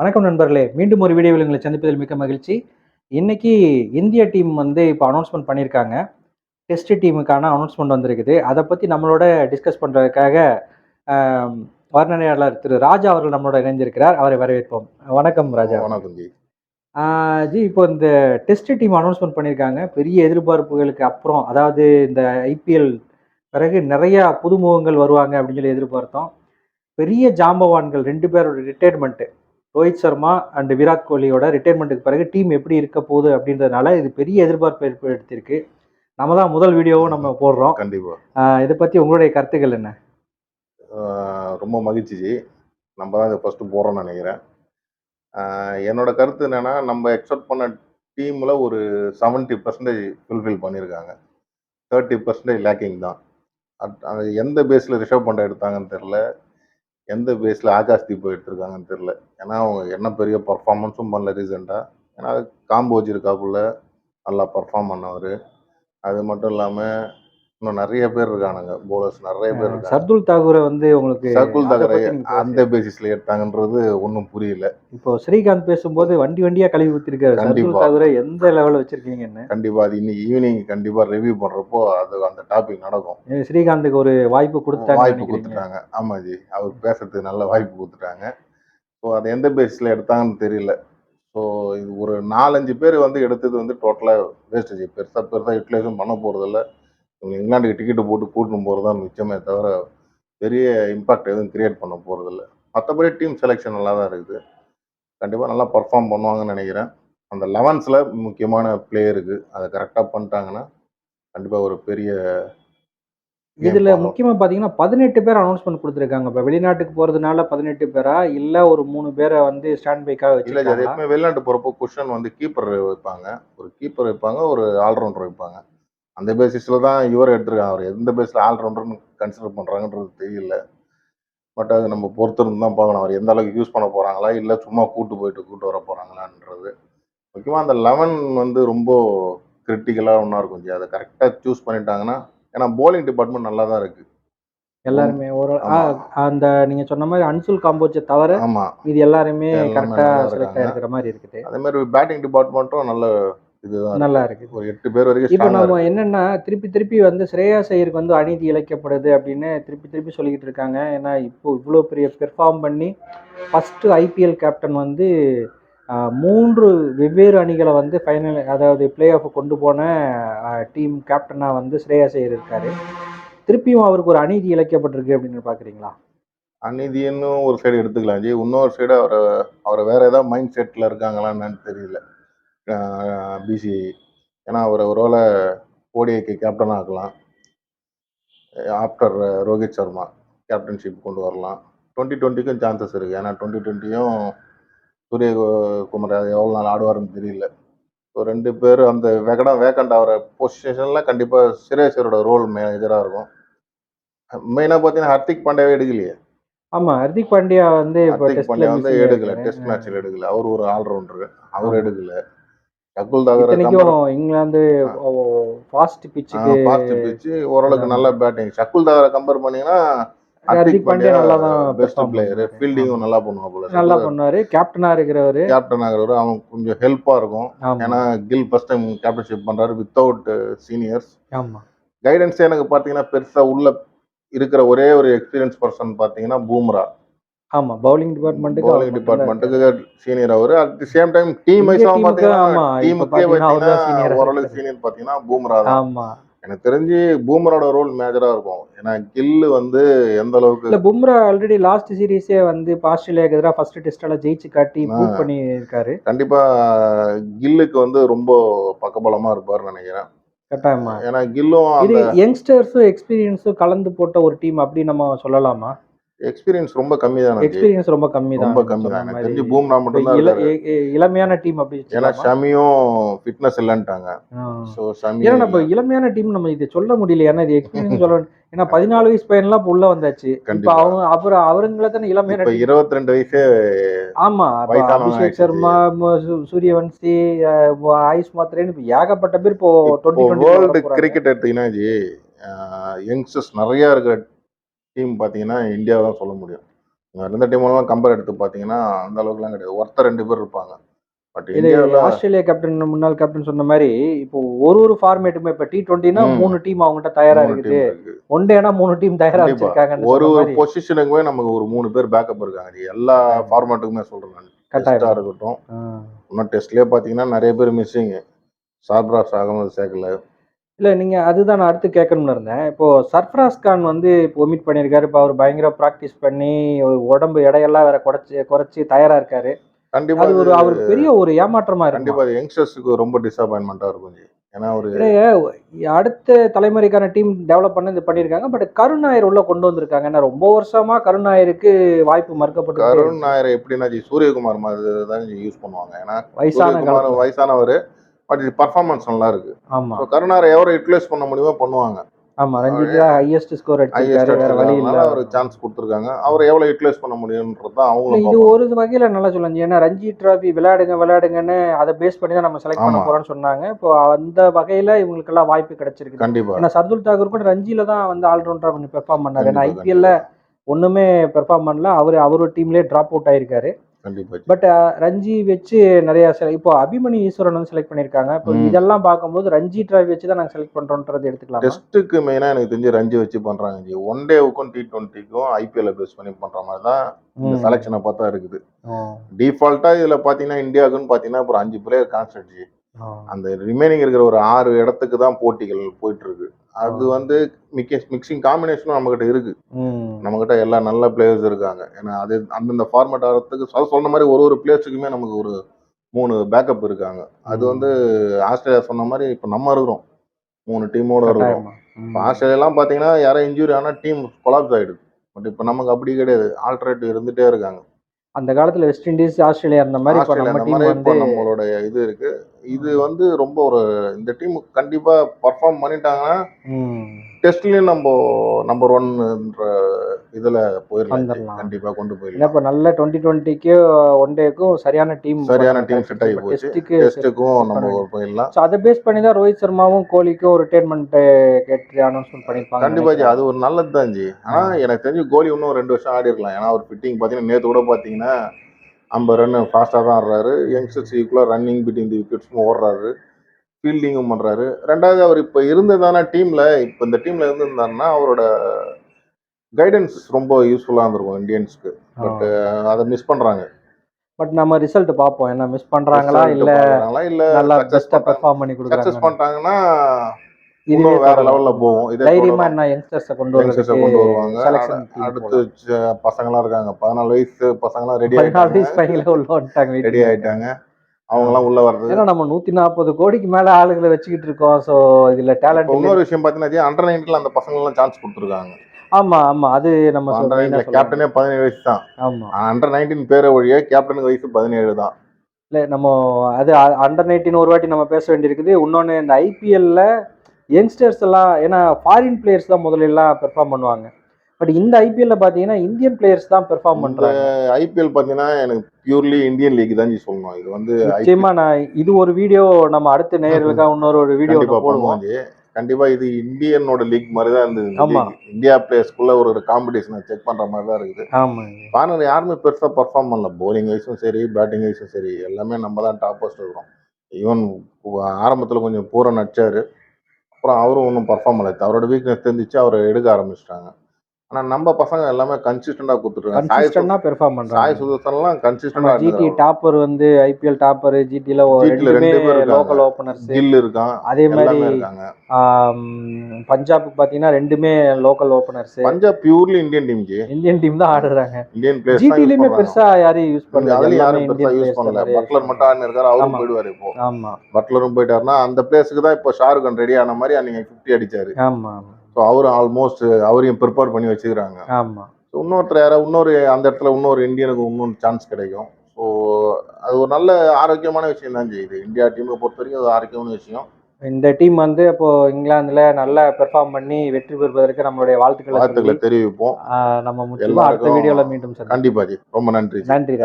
வணக்கம் நண்பர்களே. மீண்டும் ஒரு வீடியோவில் உங்களை சந்திப்பதில் மிக்க மகிழ்ச்சி. இன்னைக்கு இந்திய டீம் வந்து இப்போ அனௌன்ஸ்மெண்ட் பண்ணியிருக்காங்க. டெஸ்ட் டீமுக்கான அனௌன்ஸ்மெண்ட் வந்திருக்குது. அதை பற்றி நம்மளோட டிஸ்கஸ் பண்ணுறதுக்காக வர்ணனையாளர் திரு ராஜா அவர்கள் நம்மளோட இணைந்திருக்கிறார். அவரை வரவேற்போம். வணக்கம் ராஜா. வணக்கம் ஜி. ஜி இப்போ இந்த டெஸ்ட் டீம் அனௌன்ஸ்மெண்ட் பண்ணியிருக்காங்க. பெரிய எதிர்பார்ப்புகளுக்கு அப்புறம் அதாவது இந்த ஐபிஎல் பிறகு நிறைய புதுமுகங்கள் வருவாங்க அப்படின்னு சொல்லி எதிர்பார்த்தோம். பெரிய ஜாம்பவான்கள் ரெண்டு பேரோட ரிட்டையர்மெண்ட்டு ரோஹித் சர்மா அண்ட் விராட் கோலியோட ரிட்டையர்மெண்ட்டுக்கு பிறகு டீம் எப்படி இருக்க போகுது அப்படின்றதுனால இது பெரிய எதிர்பார்ப்பு ஏற்படுத்தியிருக்கு. நம்ம தான் முதல் வீடியோவும் நம்ம போடுறோம். கண்டிப்பா. ஆஹ் இதை பற்றி உங்களுடைய கருத்துக்கள் என்ன? ரொம்ப மகிழ்ச்சி நம்ம தான் இதை ஃபர்ஸ்ட் போறோம்னு நினைக்கிறேன். என்னோட கருத்து என்னன்னா நம்ம எக்ஸ்பெக்ட் பண்ண டீம்ல ஒரு செவன்ட்டி பர்சன்டேஜ் ஃபுல்ஃபில் பண்ணியிருக்காங்க. தேர்ட்டி பர்சன்டேஜ் லேக்கிங் தான். அத்- அது எந்த பேஸில் ரிஷப் பண்ட எடுத்தாங்கன்னு தெரில எந்த பேஸில் ஆகாஷ் தீபம் எடுத்திருக்காங்கன்னு தெரில ஏன்னா அவங்க என்ன பெரிய பர்ஃபார்மன்ஸும் பண்ணல ரீசெண்டாக ஏன்னா காம்போஜ் இருக்காப்புல நல்லா பர்ஃபார்ம் பண்ணவர். அது மட்டும் இல்லாமல் இன்னும் நிறைய பேர் இருக்கானுங்க. போலர்ஸ் நிறைய பேர் இருக்காங்க. சர்துல் தாகூரை வந்து உங்களுக்கு அதை தகரை அந்த பேசிஸ்ல எடுத்தாங்கன்றது ஒன்றும் புரியல. இப்போ ஸ்ரீகாந்த் பேசும்போது வண்டி வண்டியா கழுவி ஊத்திருக்காரு. சர்துல். தாகூரை எந்த லெவலில் வச்சிருக்கீங்கன்னு கண்டிப்பா. அது இன்னைக்கு ஈவினிங் கண்டிப்பா ரிவ்யூ பண்றப்போ அது அந்த டாபிக் நடக்கும். ஸ்ரீகாந்துக்கு ஒரு வாய்ப்பு கொடுத்தாங்க வாய்ப்பு கொடுத்துட்டாங்க. ஆமா ஜி. அவர் பேசுறதுக்கு நல்ல வாய்ப்பு கொடுத்துட்டாங்க. ஸோ அது எந்த பேசிஸ்ல எடுத்தாங்கன்னு தெரியல. ஸோ இது ஒரு நாலஞ்சு பேர் வந்து எடுத்தது வந்து டோட்டலாக வேஸ்ட் ஜி பெருசாக பெருசாக யூட்டிலைஸும் பண்ண போகிறதில்ல இங்கிலாந்துக்கு டிக்கெட்டு போட்டு கூட்டின்னு போகிறது தான் மிச்சமே தவிர பெரிய இம்பாக்ட் எதுவும் கிரியேட் பண்ண போகிறதில்ல மற்றபடி டீம் செலெக்ஷன் நல்லா தான் இருக்குது. கண்டிப்பாக நல்லா பர்ஃபார்ம் பண்ணுவாங்கன்னு நினைக்கிறேன். அந்த லெவன்ஸில் முக்கியமான பிளேயருக்கு அதை கரெக்டாக பண்ணிட்டாங்கன்னா கண்டிப்பாக ஒரு பெரிய இதுல பார்க்கலாம். முக்கியமா பாத்தீங்கன்னா பதினெட்டு பேர் அனௌன்ஸ்மெண்ட் கொடுத்துருக்காங்க. இப்ப வெளிநாட்டுக்கு போறதுனால பதினெட்டு பேரா? இல்ல ஒரு மூணு பேரை வந்து ஸ்டாண்ட் பைக்காக இல்ல வச்சிருக்காங்க எப்பவுமே வெளிநாட்டு போறப்போ குஷன் வந்து கீப்பர் வைப்பாங்க. ஒரு கீப்பர் வைப்பாங்க ஒரு ஆல்ரவுண்டர் வைப்பாங்க. அந்த பேசிஸ்ல தான் இவர் எடுத்திருக்காங்க. அவர் எந்த பேஸ்ல ஆல்ரவுண்டர்னு கன்சிடர் பண்றாங்கன்றது தெரியல. பட் அது நம்ம பொறுத்திருந்து தான் பார்க்கணும். அவர் எந்த அளவுக்கு யூஸ் பண்ண போறாங்களா இல்ல சும்மா கூட்டு போயிட்டு கூட்டு வர போறாங்களான்றது. முக்கியமா அந்த லெவன் வந்து ரொம்ப கிரிட்டிக்கலா ஒன்றா இருக்கும் ஜி. அதை கரெக்டா சூஸ் பண்ணிட்டாங்கன்னா ஏன்னா போலிங் டிபார்ட்மெண்ட் நல்லா தான் இருக்கு. எல்லாருமே ஒரு. அந்த நீங்க சொன்ன மாதிரி அன்சுல் காம்போஜை தவிர ஆமா. இது எல்லாருமே கரெக்டா செலக்ட். ஆயிருக்கிற மாதிரி இருக்குது. அதே மாதிரி பேட்டிங் டிபார்ட்மெண்ட்டும் நல்ல இதுதான் நல்லா இருக்கு. ஒரு எட்டு பேர் வரைக்கும் இப்போ நம்ம என்னன்னா திருப்பி திருப்பி வந்து ஸ்ரேயாஸ் ஐயருக்கு வந்து அநீதி இழைக்கப்படுது அப்படின்னு திருப்பி திருப்பி சொல்லிக்கிட்டு இருக்காங்க. ஏன்னா இப்போ இவ்வளோ பெரிய பெர்ஃபார்ம் பண்ணி ஃபஸ்ட்டு ஐபிஎல் கேப்டன் வந்து மூன்று வெவ்வேறு அணிகளை வந்து ஃபைனல் அதாவது பிளே ஆஃப் கொண்டு போன டீம் கேப்டனாக வந்து ஸ்ரேயாஸ் ஐயர் இருக்காரு. திருப்பியும் அவருக்கு ஒரு அநீதி இழைக்கப்பட்டிருக்கு அப்படின்னு பார்க்குறீங்களா? அநீதின்னு ஒரு சைடு எடுத்துக்கலாம். ஜி இன்னொரு சைடு அவரை அவரை வேற ஏதாவது மைண்ட் செட்டில் இருக்காங்களான்னு தெரியல. பிசி ஏன்னா அவர் ஒருவேளை ஓடிஐக்கு கேப்டன் ஆக்கலாம். ஆஃப்டர் ரோஹித் சர்மா கேப்டன்ஷிப் கொண்டு வரலாம். டுவெண்ட்டி டுவெண்ட்டிக்கும் சான்சஸ் இருக்குது ஏன்னா டுவெண்ட்டி டுவெண்ட்டியும் சூரிய குமார் எவ்வளோ நாள் ஆடுவாருன்னு தெரியல. ஸோ ரெண்டு பேர் அந்த வேகடம் வேக்கண்ட் ஆகிற பொசிஷனில் கண்டிப்பாக சிரேஷரோட ரோல் மேஜராக இருக்கும். மெயினாக பார்த்தீங்கன்னா ஹர்திக் பாண்டியாவே எடுக்கலையே. ஆமாம் ஹர்திக் பாண்டியா வந்து ஹர்திக் பாண்டியா வந்து எடுக்கல. டெஸ்ட் மேட்ச்ல எடுக்கல. அவர் ஒரு ஆல்ரவுண்டர் அவர் எடுக்கல. சகுல் தகர இத்தனைக்கும் இங்கிலாந்து ஃபாஸ்ட் பிச்சுக்கு ஃபாஸ்ட் பிச்சு ஓரளவுக்கு நல்ல பேட்டிங் சகுல் தகர கம்பேர் பண்ணீங்கன்னா ஹர்திக் பாண்டியா நல்லா தான் பெஸ்ட் பிளேயர். ஃபீல்டிங்கும் நல்லா பண்ணுவான் போல. நல்லா பண்ணாரு கேப்டனா இருக்கிறவரு. கேப்டன் ஆகிறவர் அவன் கொஞ்சம் ஹெல்ப்பா இருக்கும். ஏன்னா கில் ஃபர்ஸ்ட் டைம் கேப்டன்ஷிப் பண்றாரு வித்தவுட் சீனியர்ஸ் ஆமா. கைடன்ஸ் எனக்கு பாத்தீங்கன்னா பெருசா உள்ள இருக்கிற ஒரே ஒரு எக்ஸ்பீரியன்ஸ் பர்சன் பாத்தீங்கன்னா பூம்ரா ஆமா பவுலிங் டிபார்ட்மெண்ட்டுக்கு பவுலிங் டிபார்ட்மெண்ட்டுக்கு சீனியர் அவரு. At the same time team வைஸாவும் பாத்தீங்கன்னா டீமுக்கே பாத்தீங்கன்னா இருக்காரு. சீனியர் பாத்தீங்கன்னா பூம்ரா தான். ஆமா. எனக்கு தெரிஞ்சு பூமரோட ரோல் மேஜரா இருக்கும். ஏன்னா கில்லு வந்து எந்த அளவுக்கு இல்ல பும்ரா ஆல்ரெடி லாஸ்ட் சீரீஸே வந்து ஆஸ்திரேலியாக்கு எதிராக ஃபர்ஸ்ட் டெஸ்டால ஜெயிச்சு காட்டி ப்ரூவ் பண்ணி இருக்காரு கண்டிப்பா கில்லுக்கு வந்து ரொம்ப பக்கபலமா இருப்பாருன்னு நினைக்கிறேன். கட்டாயமா. ஏன்னா கில்லும் இது யங்ஸ்டர்ஸும் எக்ஸ்பீரியன்ஸும் கலந்து போட்ட ஒரு டீம் அப்படி நம்ம சொல்லலாமா? எக்ஸ்பீரியன்ஸ் ரொம்ப கம்மி தான் எக்ஸ்பீரியன்ஸ் ரொம்ப கம்மி தான் ரொம்ப கம்மி தான் எனக்கு தெரிஞ்சு பூம்ரா மட்டும் தான் இளமையான டீம் அப்படி ஏன்னா? ஷமியும் ஃபிட்னஸ் இல்லைன்ட்டாங்க. ஸோ ஷமி ஏன்னா நம்ம இளமையான டீம் நம்ம இது சொல்ல முடியல ஏன்னா இது எக்ஸ்பீரியன்ஸ் சொல்ல ஏன்னா பதினாலு வயசு பையன்லாம் இப்ப உள்ள வந்தாச்சு இப்ப. அவங்க அப்புறம் அவருங்கள தானே இளமையான இப்ப. இருபத்தி ரெண்டு வயசே ஆமா அபிஷேக். சர்மா சூரியவன்சி ஆயுஷ் மாத்திரேன்னு இப்ப ஏகப்பட்ட பேர் இப்போ வேர்ல்டு கிரிக்கெட் எடுத்தீங்கன்னா யங்ஸ்டர்ஸ் நிறைய இருக்கிற டீம் பார்த்தீங்கன்னா இந்தியா தான் சொல்ல முடியும். இருந்த டீம்லாம் கம்பேர் எடுத்து பார்த்தீங்கன்னா அந்த அளவுக்குலாம் கிடையாது. ஒருத்தர் ரெண்டு பேர் இருப்பாங்க. பட் இந்தியாவில் ஆஸ்திரேலியா கேப்டன் முன்னாள் கேப்டன் சொன்ன மாதிரி இப்போ ஒரு ஒரு ஃபார்மேட்டுமே இப்போ டி டுவெண்ட்டினா. மூணு டீம் அவங்ககிட்ட தயாரா இருக்குது. ஒன் டேனா மூணு டீம் தயாரா. வச்சிருக்காங்கன்னு ஒரு ஒரு பொசிஷனுக்குமே நமக்கு ஒரு மூணு பேர் பேக்கப் இருக்காங்க. எல்லா ஃபார்மேட்டுக்குமே சொல்றேன் நான். கட்டாயம். டெஸ்டா இருக்கட்டும். இன்னும் டெஸ்ட்லயே பார்த்தீங்கன்னா நிறைய பேர் மிஸ்ஸிங் சாப்ராஸ் அகமது சேர்க்கல. இல்ல நீங்க அதுதான் நான் அடுத்து கேட்கணும்னு இருந்தேன். இப்போ சர்ஃப்ராஸ் கான் வந்து இப்போ ஒமிட் பண்ணியிருக்காரு. இப்போ அவர் பயங்கர ப்ராக்டிஸ் பண்ணி உடம்பு எடையெல்லாம் வேற குறைச்சி குறைச்சி தயாரா இருக்காரு. கண்டிப்பா அது ஒரு அவருக்கு பெரிய ஒரு ஏமாற்றமா இருக்கு கண்டிப்பா அது யங்ஸ்டர்ஸுக்கு ரொம்ப டிசப்பாயின்மெண்டா இருக்கும். ஏன்னா ஒரு அடுத்த தலைமுறைக்கான டீம் டெவலப் பண்ணி இது பண்ணியிருக்காங்க. பட் கருணாயர் உள்ள கொண்டு வந்திருக்காங்க. ஏன்னா ரொம்ப வருஷமா கருணாயருக்கு வாய்ப்பு மறுக்கப்பட்டு கருண் நாயர் எப்படின்னா சூரியகுமார் மாதிரி தான் யூஸ் பண்ணுவாங்க. ஏன்னா வயசான. வயசானவர். பட் இது பர்ஃபார்மன்ஸ் நல்லா இருக்கு ஆமா கருணாரை எவரை யூட்டிலைஸ் பண்ண முடியுமோ பண்ணுவாங்க. ஆமா ரஞ்சித் தான் ஹையஸ்ட் ஸ்கோர் அடிச்சிருக்காரு வேற வழி இல்ல அவருக்கு சான்ஸ் கொடுத்துருக்காங்க. அவரை எவ்வளவு யூட்டிலைஸ் பண்ண முடியும்ன்றது அவங்களும் இது. ஒரு வகையில நல்லா சொல்லலாம். ஏன்னா ரஞ்சி டிராபி விளையாடுங்க விளையாடுங்கன்னு அதை பேஸ் பண்ணி தான் நம்ம செலக்ட் பண்ண. போறோம்னு சொன்னாங்க. இப்போ அந்த வகையில இவங்களுக்கெல்லாம் வாய்ப்பு கிடைச்சிருக்கு கண்டிப்பா. ஏன்னா சர்துல் தாக்கூர் கூட ரஞ்சில தான் வந்து ஆல்ரவுண்டரா கொஞ்சம் பெர்ஃபார்ம் பண்ணாரு. ஏன்னா ஐபிஎல்ல ஒண்ணுமே பெர்ஃபார்ம் பண்ணல. அவர் அவரோட டீம்லயே டிராப் அவுட் ஆயிருக்காரு. பட் ரஞ்சி வச்சு நிறைய இப்போ அபிமன்யு ஈஸ்வரன் வந்து செலக்ட் பண்ணிருக்காங்க. இப்போ. இதெல்லாம் பார்க்கும்போது ரஞ்சி டிராபி வச்சு தான் நாங்க செலக்ட் பண்றோம்ன்றது எடுத்துக்கலாம்? டெஸ்ட்டுக்கு மெயினா எனக்கு தெரிஞ்சு ரஞ்சி வச்சு பண்றாங்க ஜி. ஒன் டேவுக்கும் டி டுவெண்ட்டிக்கும் ஐபிஎல் பேஸ் பண்ணி பண்ற மாதிரி தான் இந்த செலெக்ஷனை பார்த்தா இருக்குது. டிஃபால்ட்டா இதுல பாத்தீங்கன்னா இந்தியாவுக்குன்னு பாத்தீங்கன்னா ஒரு அஞ்சு பிளேயர் கான்ஸ்டன்ட் அந்த ரிமைனிங் இருக்கிற ஒரு ஆறு இடத்துக்கு தான் போட்டிகள் போயிட்டு இருக்கு அது. வந்து மிக்க மிக்சிங் காம்பினேஷனும் நம்மகிட்ட இருக்கு. நம்மகிட்ட எல்லா நல்ல பிளேயர்ஸ் இருக்காங்க. ஏன்னா அது அந்தந்த ஃபார்மேட் ஆகிறதுக்கு சொன்ன மாதிரி ஒரு ஒரு பிளேயர்ஸுக்குமே நமக்கு ஒரு மூணு பேக்கப் இருக்காங்க. அது வந்து ஆஸ்திரேலியா சொன்ன மாதிரி இப்போ நம்ம இருக்கிறோம். மூணு டீமோட இருக்கிறோம். ஆஸ்திரேலியாலாம் பார்த்தீங்கன்னா யாரும் இன்ஜுரி ஆனால் டீம் கொலாப்ஸ் ஆயிடுது. பட் இப்போ நமக்கு அப்படி கிடையாது. ஆல்டர்னேட்டிவ் இருந்துட்டே இருக்காங்க. அந்த காலத்துல வெஸ்ட் இண்டீஸ் ஆஸ்திரேலியா இருந்த மாதிரி நம்ம நம்மளுடைய இது இருக்கு. இது வந்து ரொம்ப ஒரு இந்த டீம் கண்டிப்பா பர்ஃபார்ம் பண்ணிட்டாங்கன்னா டெஸ்ட்லயும் நம்ம நம்பர் ஒன்ன்ற இதுல போயிடலாம். கண்டிப்பா கொண்டு போயிடலாம். இப்போ நல்ல டுவெண்ட்டி டுவெண்ட்டிக்கு ஒன் டேக்கும் சரியான டீம் சரியான டீம் செட் ஆகி போச்சு. டெஸ்ட்டுக்கு டெஸ்ட்டுக்கும் நம்ம போயிடலாம். ஸோ அதை பேஸ் பண்ணி தான் ரோஹித் சர்மாவும் கோலிக்கும் ரிட்டைர்மெண்ட் கேட்டு அனௌன்ஸ்மெண்ட் பண்ணியிருப்பாங்க கண்டிப்பா ஜி அது ஒரு நல்லது தான் ஜி. ஆனா எனக்கு தெரிஞ்சு கோலி இன்னும் ரெண்டு வருஷம் ஆடி இருக்கலாம் ஏன்னா அவர் ஃபிட்டிங் பாத்தீங்கன்னா நேத்து கூட பாத்தீங்கன்னா ஐம்பது ரன் ஃபாஸ்டா தான் ஆடுறாரு. யங்ஸ்டர்ஸ் ஈக்குவலா ரன்னிங் பிட்வீன் தி விக்கெட்ஸும் ஓடுறாரு. ஃபீல்டிங்கும் பண்றாரு. ரெண்டாவது அவர் இப்ப இருந்ததான டீம்ல இப்ப இந்த டீம்ல இருந்திருந்தாருன்னா அவரோட கைடன்ஸ் ரொம்ப யூஸ்ஃபுல்லா இருந்திருக்கும் இந்தியன்ஸ்க்கு பட் அதை மிஸ் பண்றாங்க. பட் நம்ம ரிசல்ட் பார்ப்போம். என்ன மிஸ் Result இல்ல இல்ல நல்லா பெர்ஃபார்ம் பண்ணி கொடுக்குறாங்க பண்ணிட்டாங்கன்னா இன்னும் வேற லெவல்ல இதே தைரியமா. என்ன யங்ஸ்டர்ஸை கொண்டு யங்ஸ்டர்ஸை கொண்டு வருவாங்க. அடுத்து பசங்களாம் இருக்காங்க. பதினாலு வயசு பசங்களாம் ரெடி பதினாலு வயசு பையங்கள உள்ள வந்துட்டாங்க ரெடி ஆயிட்டாங்க. அவங்கலாம் உள்ள வர்றது. ஏன்னா நம்ம நூத்தி நாற்பது கோடிக்கு மேல ஆளுகளை வச்சுக்கிட்டு இருக்கோம். சோ இதுல டேலண்ட் இன்னொரு விஷயம் பாத்தீங்கன்னா அண்டர் நைன்ல அந்த பசங்க எல்லாம் சான்ஸ் கொடுத்துருக்காங்க. ஆமா ஆமா. அது நம்ம அண்டர் நைன்ல. கேப்டனே பதினேழு வயசு தான். ஆமா. அண்டர் நைன்டீன் பேரை ஒழிய கேப்டனுக்கு வயசு பதினேழு தான். இல்ல நம்ம அது அண்டர் நைன்டீன் ஒரு வாட்டி நம்ம பேச வேண்டியிருக்குது. இன்னொன்னு இந்த ஐபிஎல்ல யங்ஸ்டர்ஸ் எல்லாம் ஏன்னா ஃபாரின் பிளேயர்ஸ் தான் முதல்ல எல்லாம் பெர்ஃபார்ம் பண்ணுவாங்க. பட் இந்த ஐபிஎல்ல பாத்தீங்கன்னா இந்தியன் பிளேயர்ஸ் தான் பெர்ஃபார்ம் பண்றாங்க. ஐபிஎல் பாத்தீங்கன்னா எனக்கு பியூர்லி இந்தியன் லீக் தான் சொல்லணும். இது வந்து நிச்சயமா நான் இது ஒரு வீடியோ நம்ம அடுத்த நேயர்களுக்காக இன்னொரு ஒரு வீடியோ போடுவோம். கண்டிப்பா இது இந்தியனோட லீக் மாதிரி தான் இருந்தது. இந்தியா பிளேயர்ஸ்குள்ள ஒரு ஒரு காம்படிஷனை செக் பண்ற மாதிரி தான் இருக்குது. ஆமா. பாருங்க யாருமே பெருசா பர்ஃபார்ம் பண்ணல. போலிங் வைஸும் சரி பேட்டிங் வைஸும் சரி எல்லாமே நம்ம தான் டாப் இருக்கிறோம். ஈவன் ஆரம்பத்துல கொஞ்சம் பூரா நடிச்சாரு. அப்புறம் அவரும் ஒன்றும் பர்ஃபார்ம் பண்ணல. அவரோட வீக்னஸ் தெரிஞ்சிச்சு அவரை எடுக்க ஆரம்பிச்சிட்டாங்க. ஆனா நம்ம பசங்க எல்லாமே கன்சிஸ்டண்டா கொடுத்துருக்காங்க சாய் கன்சிஸ்டன்டா பெர்ஃபார்ம் சாய் பண்றாங்க. சுதர்சன்லாம் நம்ம கன்சிஸ்டண்டா ஜிடி டாப்பர் வந்து ஐபிஎல் டாப்பர் ஜிடில ல ரெண்டு பேர். லோக்கல் ஓபனர்ஸ் கில் இருக்கான். அதே மாதிரி இருக்காங்க. ஆம், பஞ்சாபுக்கு பாத்தீங்கன்னா ரெண்டுமே local openers Punjab purely Indian team G Indian team தான் ஆடுறாங்க. இந்தியன் பிளேயர்ஸ் ஜிடிலயுமே பெருசா யாரையும் யூஸ் பண்ணல. எல்லாமே யாரும் பெருசா யூஸ் பண்ணல. பட்லர் மட்டும் ஆடினு இருக்காரு அவரும். போயிடுவாரு இப்போ. ஆமா. பட்லரும் போயிட்டாருன்னா அந்த பிளேஸுக்கு தான் இப்போ ஷாருக் ரெடி ஆன மாதிரி அன்னைக்கு ஃபிஃப்டி அடிச்சாரு. ஆமா. ஸோ அவரும் ஆல்மோஸ்ட் அவரையும் ப்ரிப்பேர் பண்ணி வச்சுக்கிறாங்க. ஆமா. ஸோ இன்னொருத்தர் யாரா இன்னொரு அந்த இடத்துல இன்னொரு இந்தியனுக்கு இன்னொரு சான்ஸ் கிடைக்கும். ஸோ அது ஒரு நல்ல ஆரோக்கியமான விஷயம் தான் செய்யுது இந்தியா டீமை பொறுத்த வரைக்கும் அது ஆரோக்கியமான விஷயம். இந்த டீம் வந்து அப்போ இங்கிலாந்துல நல்லா பெர்ஃபார்ம் பண்ணி வெற்றி பெறுவதற்கு நம்மளுடைய வாழ்த்துக்களை வாழ்த்துக்களை தெரிவிப்போம். நம்ம முக்கியமா அடுத்த வீடியோல மீண்டும் சந்திப்போம். கண்டிப்பா ஜி ரொம்ப நன்றி. நன்றி